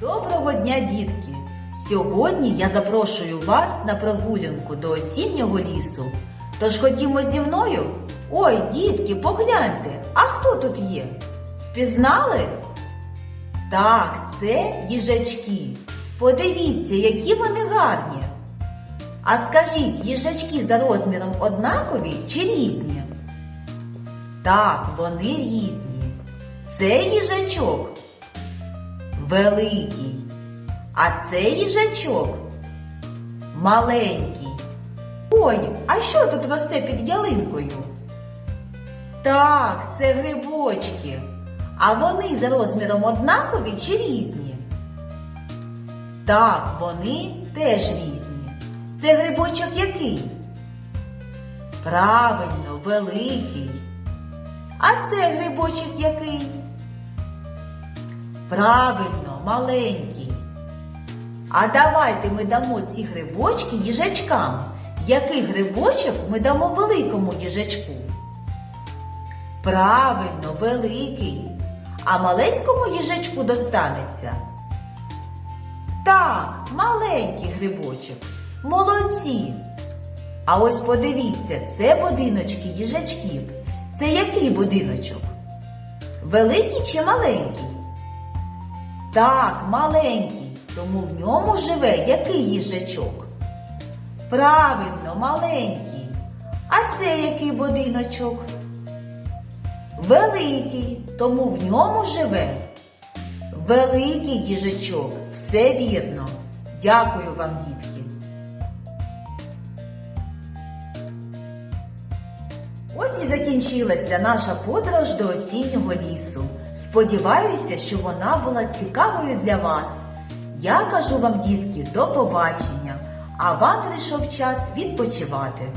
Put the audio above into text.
Доброго дня, дітки! Сьогодні я запрошую вас на прогулянку до осіннього лісу. Тож ходімо зі мною. Ой, дітки, погляньте, а хто тут є? Впізнали? Так, це їжачки. Подивіться, які вони гарні. А скажіть, їжачки за розміром однакові чи різні? Так, вони різні. Це їжачок великий. А це їжачок маленький. Ой, а що тут росте під ялинкою? Так, це грибочки. А вони за розміром однакові чи різні? Так, вони теж різні. Це грибочок який? Правильно, великий. А це грибочок який? Правильно, маленький. А давайте ми дамо ці грибочки їжачкам. Який грибочок ми дамо великому їжачку? Правильно, великий. А маленькому їжачку достанеться. Так, маленький грибочок. Молодці. А ось подивіться, це будиночки їжачків. Це який будиночок? Великий чи маленький? Так, маленький, тому в ньому живе який їжачок? Правильно, маленький. А це який будиночок? Великий, тому в ньому живе. Великий їжачок. Все вірно. Дякую вам, дітки. Ось і закінчилася наша подорож до осіннього лісу. Сподіваюся, що вона була цікавою для вас. Я кажу вам, дітки, до побачення, а вам прийшов час відпочивати.